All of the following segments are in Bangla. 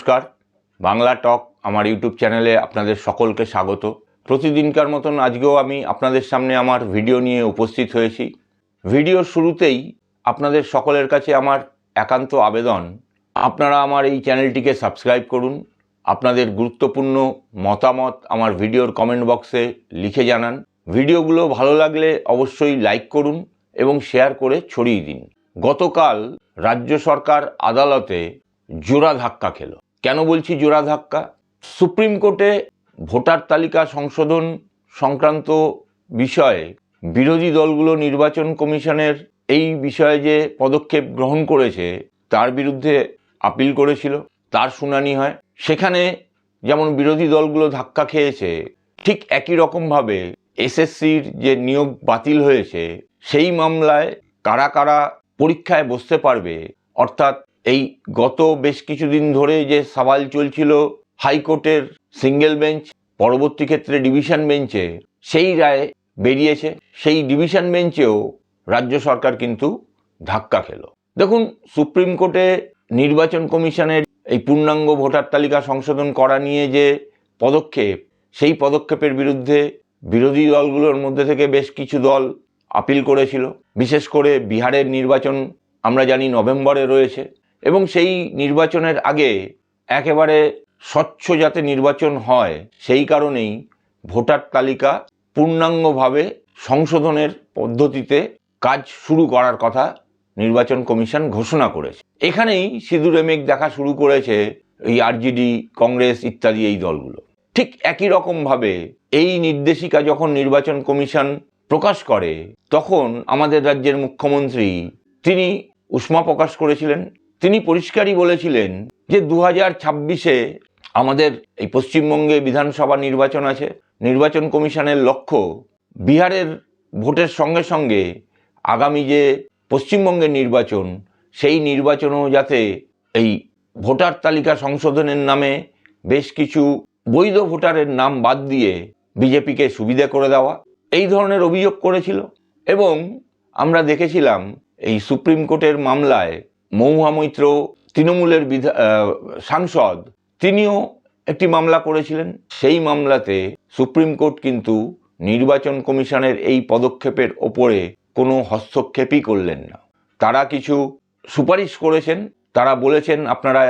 নমস্কার। বাংলা টক আমার ইউটিউব চ্যানেলে আপনাদের সকলকে স্বাগত। প্রতিদিনকার মতন আজকেও আমি আপনাদের সামনে আমার ভিডিও নিয়ে উপস্থিত হয়েছি। ভিডিওর শুরুতেই আপনাদের সকলের কাছে আমার একান্ত আবেদন, আপনারা আমার এই চ্যানেলটিকে সাবস্ক্রাইব করুন। আপনাদের গুরুত্বপূর্ণ মতামত আমার ভিডিওর কমেন্ট বক্সে লিখে জানান। ভিডিওগুলো ভালো লাগলে অবশ্যই লাইক করুন এবং শেয়ার করে ছড়িয়ে দিন। গতকাল রাজ্য সরকার আদালতে জোড়া ধাক্কা খেল। কেন বলছি জোড়া ধাক্কা? সুপ্রিম কোর্টে ভোটার তালিকা সংশোধন সংক্রান্ত বিষয়ে বিরোধী দলগুলো নির্বাচন কমিশনের এই বিষয়ে যে পদক্ষেপ গ্রহণ করেছে, তার বিরুদ্ধে আপিল করেছিল, তার শুনানি হয়। সেখানে যেমন বিরোধী দলগুলো ধাক্কা খেয়েছে, ঠিক একই রকমভাবে এসএসসির যে নিয়োগ বাতিল হয়েছে, সেই মামলায় কারা কারা পরীক্ষায় বসতে পারবে, অর্থাৎ এই গত বেশ কিছুদিন ধরে যে সওয়াল চলছিল হাইকোর্টের সিঙ্গেল বেঞ্চ, পরবর্তী ক্ষেত্রে ডিভিশন বেঞ্চে, সেই রায় বেরিয়েছে। সেই ডিভিশন বেঞ্চেও রাজ্য সরকার কিন্তু ধাক্কা খেল। দেখুন, সুপ্রিম কোর্টে নির্বাচন কমিশনের এই পূর্ণাঙ্গ ভোটার তালিকা সংশোধন করা নিয়ে যে পদক্ষেপ, সেই পদক্ষেপের বিরুদ্ধে বিরোধী দলগুলোর মধ্যে থেকে বেশ কিছু দল আপিল করেছিল। বিশেষ করে বিহারের নির্বাচন আমরা জানি নভেম্বরে রয়েছে। এবং সেই নির্বাচনের আগে একেবারে স্বচ্ছ যাতে নির্বাচন হয়, সেই কারণেই ভোটার তালিকা পূর্ণাঙ্গভাবে সংশোধনের পদ্ধতিতে কাজ শুরু করার কথা নির্বাচন কমিশন ঘোষণা করেছে। এখানেই সিঁদুর এমেক দেখা শুরু করেছে এই আরজিডি, কংগ্রেস ইত্যাদি এই দলগুলো। ঠিক একই রকমভাবে এই নির্দেশিকা যখন নির্বাচন কমিশন প্রকাশ করে, তখন আমাদের রাজ্যের মুখ্যমন্ত্রী তিনি উষ্মা প্রকাশ করেছিলেন তিনি পরিষ্কারই বলেছিলেন যে দু হাজার ছাব্বিশে আমাদের এই পশ্চিমবঙ্গে বিধানসভা নির্বাচন আছে। নির্বাচন কমিশনের লক্ষ্য বিহারের ভোটের সঙ্গে সঙ্গে আগামী যে পশ্চিমবঙ্গের নির্বাচন, সেই নির্বাচনও যাতে এই ভোটার তালিকা সংশোধনের নামে বেশ কিছু বৈধ ভোটারের নাম বাদ দিয়ে বিজেপিকে সুবিধা করে দেওয়া, এই ধরনের অভিযোগ করেছিল। এবং আমরা দেখেছিলাম এই সুপ্রিম কোর্টের মামলায় মৌহা মৈত্র তৃণমূলের বিধা সাংসদ, তিনিও একটি মামলা করেছিলেন। সেই মামলাতে সুপ্রিম কোর্ট কিন্তু নির্বাচন কমিশনের এই পদক্ষেপের ওপরে কোনো হস্তক্ষেপই করলেন না। তারা কিছু সুপারিশ করেছেন। তারা বলেছেন, আপনারা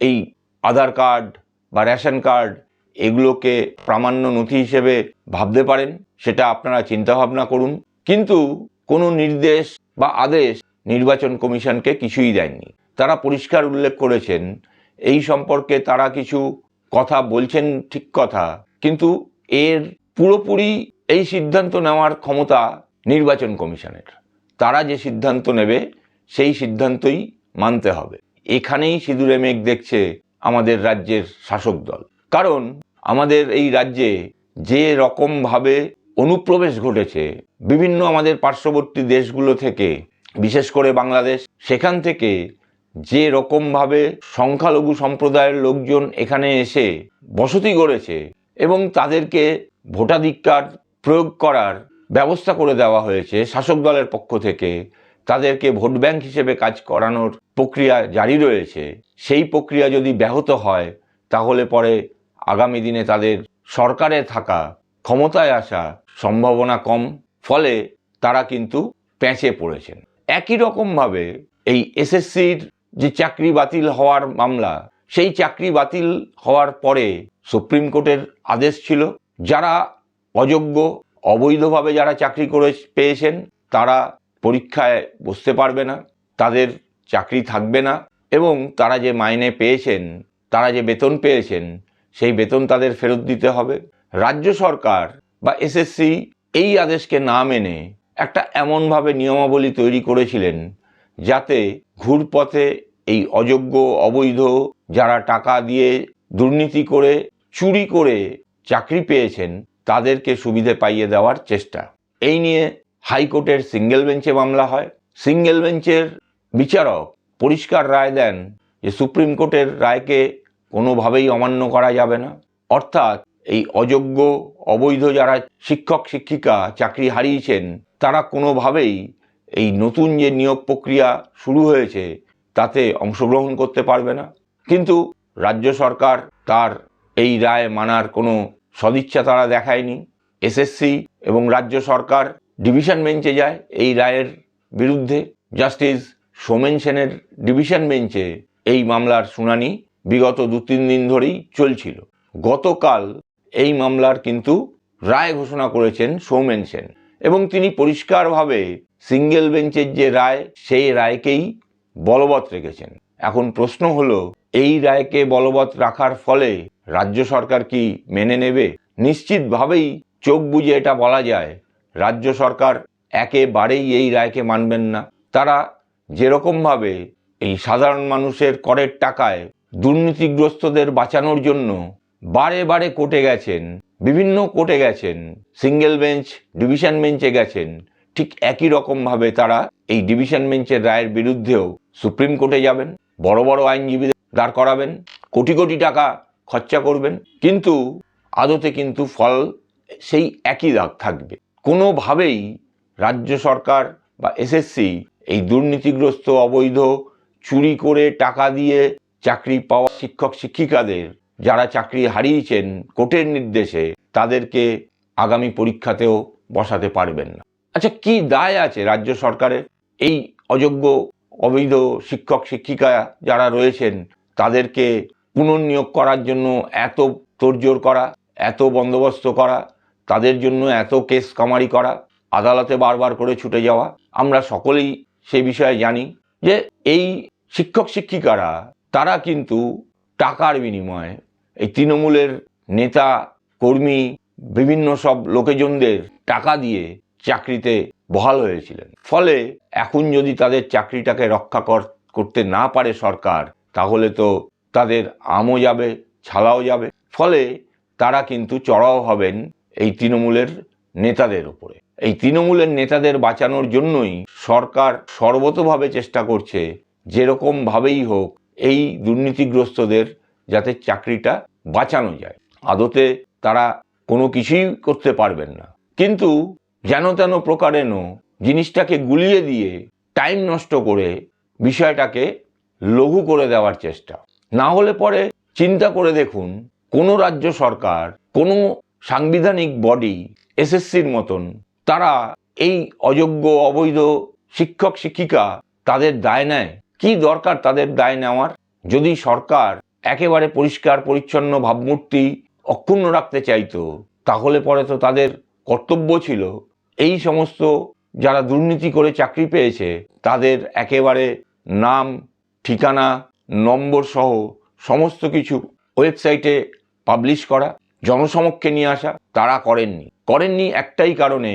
এই আধার কার্ড বা রেশন কার্ড এগুলোকে প্রামাণ্য নথি হিসেবে ভাবতে পারেন। সেটা আপনারা চিন্তাভাবনা করুন। কিন্তু কোনো নির্দেশ বা আদেশ নির্বাচন কমিশনকে কিছুই দেননি। তারা পরিষ্কার উল্লেখ করেছেন, এই সম্পর্কে তারা কিছু কথা বলছেন ঠিক কথা, কিন্তু এর পুরোপুরি এই সিদ্ধান্ত নেওয়ার ক্ষমতা নির্বাচন কমিশনের। তারা যে সিদ্ধান্ত নেবে, সেই সিদ্ধান্তই মানতে হবে। এখানেই সিঁদুরে মেঘ দেখছে আমাদের রাজ্যের শাসক দল। কারণ আমাদের এই রাজ্যে যে রকমভাবে অনুপ্রবেশ ঘটেছে, বিভিন্ন আমাদের পার্শ্ববর্তী দেশগুলো থেকে বিশেষ করে বাংলাদেশ, সেখান থেকে যে রকমভাবে সংখ্যালঘু সম্প্রদায়ের লোকজন এখানে এসে বসতি গড়েছে এবং তাদেরকে ভোটাধিকার প্রয়োগ করার ব্যবস্থা করে দেওয়া হয়েছে শাসক দলের পক্ষ থেকে, তাদেরকে ভোট ব্যাংক হিসেবে কাজ করানোর প্রক্রিয়া জারি রয়েছে। সেই প্রক্রিয়া যদি ব্যাহত হয়, তাহলে পরে আগামী দিনে তাদের সরকারে থাকা, ক্ষমতায় আসা সম্ভাবনা কম, ফলে তারা কিন্তু প্যাঁচে পড়েছেন। একই রকমভাবে এই এসএসসির যে চাকরি বাতিল হওয়ার মামলা, সেই চাকরি বাতিল হওয়ার পরে সুপ্রিম কোর্টের আদেশ ছিল, যারা অযোগ্য, অবৈধভাবে যারা চাকরি করে পেয়েছেন, তারা পরীক্ষায় বসতে পারবে না, তাদের চাকরি থাকবে না এবং তারা যে মাইনে পেয়েছেন, তারা যে বেতন পেয়েছেন, সেই বেতন তাদের ফেরত দিতে হবে। রাজ্য সরকার বা এসএসসি এই আদেশকে না মেনে একটা এমনভাবে নিয়মাবলী তৈরি করেছিলেন যাতে ঘুরপথে এই অযোগ্য, অবৈধ যারা টাকা দিয়ে দুর্নীতি করে, চুরি করে চাকরি পেয়েছেন, তাদেরকে সুবিধে পাইয়ে দেওয়ার চেষ্টা। এই নিয়ে হাইকোর্টের সিঙ্গেল বেঞ্চে মামলা হয়। সিঙ্গেল বেঞ্চের বিচারক পরিষ্কার রায় দেন যে সুপ্রিম কোর্টের রায়কে কোনোভাবেই অমান্য করা যাবে না। অর্থাৎ এই অযোগ্য, অবৈধ যারা শিক্ষক, শিক্ষিকা চাকরি হারিয়েছেন, তারা কোনোভাবেই এই নতুন যে নিয়োগ প্রক্রিয়া শুরু হয়েছে, তাতে অংশগ্রহণ করতে পারবে না। কিন্তু রাজ্য সরকার তার এই রায় মানার কোনো সদিচ্ছা তারা দেখায়নি। এসএসসি এবং রাজ্য সরকার ডিভিশন বেঞ্চে যায় এই রায়ের বিরুদ্ধে। জাস্টিস সোমেন সেনের ডিভিশন বেঞ্চে এই মামলার শুনানি বিগত দু তিন দিন ধরেই চলছিল। গতকাল এই মামলার কিন্তু রায় ঘোষণা করেছেন সৌমেন সেন। এবং তিনি পরিষ্কারভাবে সিঙ্গেল বেঞ্চের যে রায়, সেই রায়কেই বলবৎ রেখেছেন। এখন প্রশ্ন হলো, এই রায়কে বলবৎ রাখার ফলে রাজ্য সরকার কি মেনে নেবে? নিশ্চিতভাবেই চোখ বুঝে এটা বলা যায়, রাজ্য সরকার একেবারেই এই রায়কে মানবেন না। তারা যেরকমভাবে এই সাধারণ মানুষের করের টাকায় দুর্নীতিগ্রস্তদের বাঁচানোর জন্য বারে বারে কোর্টে গেছেন, বিভিন্ন কোর্টে গেছেন সিঙ্গেল বেঞ্চ ডিভিশন বেঞ্চে গেছেন, ঠিক একই রকমভাবে তারা এই ডিভিশন বেঞ্চের রায়ের বিরুদ্ধেও সুপ্রিম কোর্টে যাবেন, বড় বড় আইনজীবীদের দাঁড় করাবেন, কোটি কোটি টাকা খরচা করবেন, কিন্তু আদতে কিন্তু ফল সেই একই দাগ থাকবে। কোনোভাবেই রাজ্য সরকার বা এসএসসি এই দুর্নীতিগ্রস্ত, অবৈধ, চুরি করে টাকা দিয়ে চাকরি পাওয়া শিক্ষক শিক্ষিকাদের যারা চাকরি হারিয়েছেন কোর্টের নির্দেশে, তাদেরকে আগামী পরীক্ষাতেও বসাতে পারবেন না। আচ্ছা কি দায় আছে রাজ্য সরকারের? এই অযোগ্য অবৈধ শিক্ষক, শিক্ষিকা যারা রয়েছেন, তাদেরকে পুনর্নিয়োগ করার জন্য এত তোড়জোড় করা, এত বন্দোবস্ত করা, তাদের জন্য এত কেস কামারি করা, আদালতে বারবার করে ছুটে যাওয়া, আমরা সকলেই সে বিষয়ে জানি যে এই শিক্ষক, শিক্ষিকারা, তারা কিন্তু টাকার বিনিময়ে এই তৃণমূলের নেতা, কর্মী, বিভিন্ন সব লোকেজনদের টাকা দিয়ে চাকরিতে বহাল হয়েছিলেন। ফলে এখন যদি তাদের চাকরিটাকে রক্ষা কর- করতে না পারে সরকার, তাহলে তো তাদের আমও যাবে, ছালাও যাবে। ফলে তারা কিন্তু চড়াও হবেন এই তৃণমূলের নেতাদের উপরে। এই তৃণমূলের নেতাদের বাঁচানোর জন্যই সরকার সর্বতভাবে চেষ্টা করছে, যেরকমভাবেই হোক এই দুর্নীতিগ্রস্তদের যাতে চাকরিটা বাঁচানো যায়। আদতে তারা কোনো কিছুই করতে পারবেন না। কিন্তু যেন তেন প্রকারেণ জিনিসটাকে গুলিয়ে দিয়ে, টাইম নষ্ট করে, বিষয়টাকে লঘু করে দেওয়ার চেষ্টা। না হলে পরে চিন্তা করে দেখুন, কোনো রাজ্য সরকার, কোনো সাংবিধানিক বডি, এসএসসির মতন, তারা এই অযোগ্য, অবৈধ শিক্ষক, শিক্ষিকা তাদের দায় নেয়। কি দরকার তাদের দায় নেওয়ার? যদি সরকার একেবারে পরিষ্কার, পরিচ্ছন্ন ভাবমূর্তি অক্ষুণ্ণ রাখতে চাইতো, তাহলে পরে তো তাদের কর্তব্য ছিল। এই সমস্ত যারা দুর্নীতি করে চাকরি পেয়েছে, তাদের একেবারে নাম, ঠিকানা, নম্বর সহ সমস্ত কিছু ওয়েবসাইটে পাবলিশ করা, জনসমক্ষে নিয়ে আসা তারা করেননি। করেননি একটাই কারণে,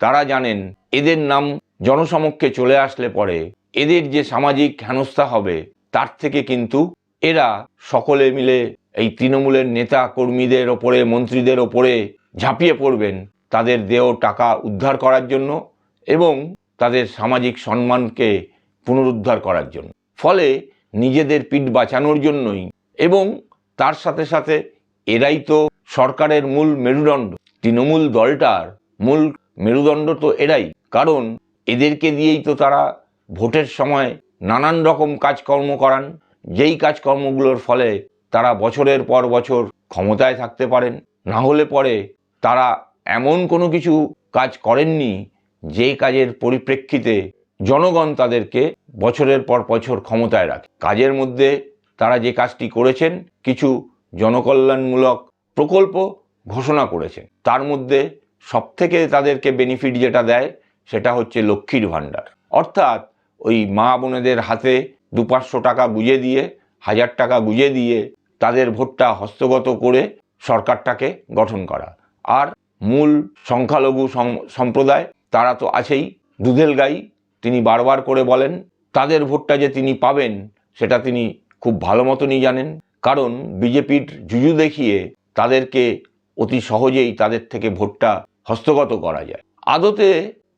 তারা জানেন এদের নাম জনসমক্ষে চলে আসলে পরে এদের যে সামাজিক হেনস্থা হবে, তার থেকে কিন্তু এরা সকলে মিলে এই তৃণমূলের নেতা কর্মীদের ওপরে, মন্ত্রীদের ওপরে ঝাঁপিয়ে পড়বেন তাদের দেহ টাকা উদ্ধার করার জন্য এবং তাদের সামাজিক সম্মানকে পুনরুদ্ধার করার জন্য। ফলে নিজেদের পিঠ বাঁচানোর জন্যই এবং তার সাথে সাথে এরাই তো সরকারের মূল মেরুদণ্ড। তৃণমূল দলটার মূল মেরুদণ্ড তো এরাই। কারণ এদেরকে দিয়েই তো তারা ভোটের সময় নানান রকম কাজকর্ম করান যেই কাজকর্মগুলোর ফলে তারা বছরের পর বছর ক্ষমতায় থাকতে পারেন, না হলে পরে তারা এমন কোনো কিছু কাজ করেননি যে কাজের পরিপ্রেক্ষিতে জনগণ তাদেরকে বছরের পর বছর ক্ষমতায় রাখে। কাজের মধ্যে তারা যে কাজটি করেছেন, কিছু জনকল্যাণমূলক প্রকল্প ঘোষণা করেছেন। তার মধ্যে সবথেকে তাদেরকে বেনিফিট যেটা দেয়, সেটা হচ্ছে লক্ষ্মীর ভাণ্ডার। অর্থাৎ ওই মা বোনেদের হাতে দু পাঁচশো টাকা গুঁজে দিয়ে, হাজার টাকা গুঁজে দিয়ে তাদের ভোটটা হস্তগত করে সরকারটাকে গঠন করা। আর মূল সংখ্যালঘু সম্প্রদায় তারা তো আছেই। দুধেল গাই তিনি বারবার করে বলেন, তাদের ভোটটা যে তিনি পাবেন, সেটা তিনি খুব ভালো মতনই জানেন। কারণ বিজেপির জুজু দেখিয়ে তাদেরকে অতি সহজেই তাদের থেকে ভোটটা হস্তগত করা যায়। আদতে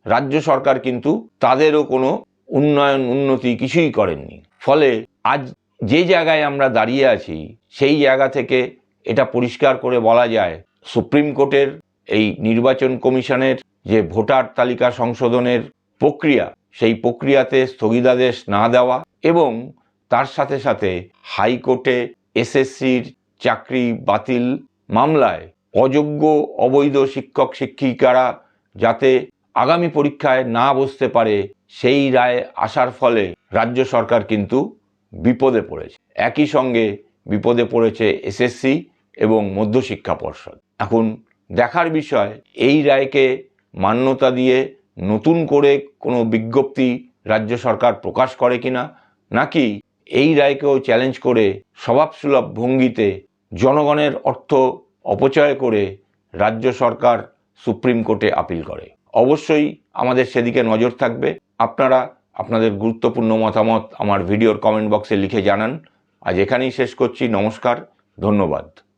রাজ্য সরকার কিন্তু তাদেরও কোনো উন্নয়ন, উন্নতি কিছুই করেননি। ফলে আজ যে জায়গায় আমরা দাঁড়িয়ে আছি, সেই জায়গা থেকে এটা পরিষ্কার করে বলা যায়, সুপ্রিম কোর্টের এই নির্বাচন কমিশনের যে ভোটার তালিকা সংশোধনের প্রক্রিয়া, সেই প্রক্রিয়াতে স্থগিতাদেশ না দেওয়া এবং তার সাথে সাথে হাইকোর্টে এসএসসির চাকরি বাতিল মামলায় অযোগ্য অবৈধ শিক্ষক শিক্ষিকারা যাতে আগামী পরীক্ষায় না বসতে পারে সেই রায় আসার ফলে রাজ্য সরকার কিন্তু বিপদে পড়েছে। একই সঙ্গে বিপদে পড়েছে এসএসসি এবং মধ্যশিক্ষা পর্ষদ। এখন দেখার বিষয়, এই রায়কে মান্যতা দিয়ে নতুন করে কোনো বিজ্ঞপ্তি রাজ্য সরকার প্রকাশ করে কিনা, নাকি এই রায়কেও চ্যালেঞ্জ করে স্বভাবসুলভ ভঙ্গিতে জনগণের অর্থ অপচয় করে রাজ্য সরকার সুপ্রিম কোর্টে আপিল করে? অবশ্যই আমাদের সেদিকে নজর থাকবে। আপনারা আপনাদের গুরুত্বপূর্ণ মতামত আমার ভিডিওর কমেন্ট বক্সে লিখে জানান। আজ এখানেই শেষ করছি। নমস্কার, ধন্যবাদ।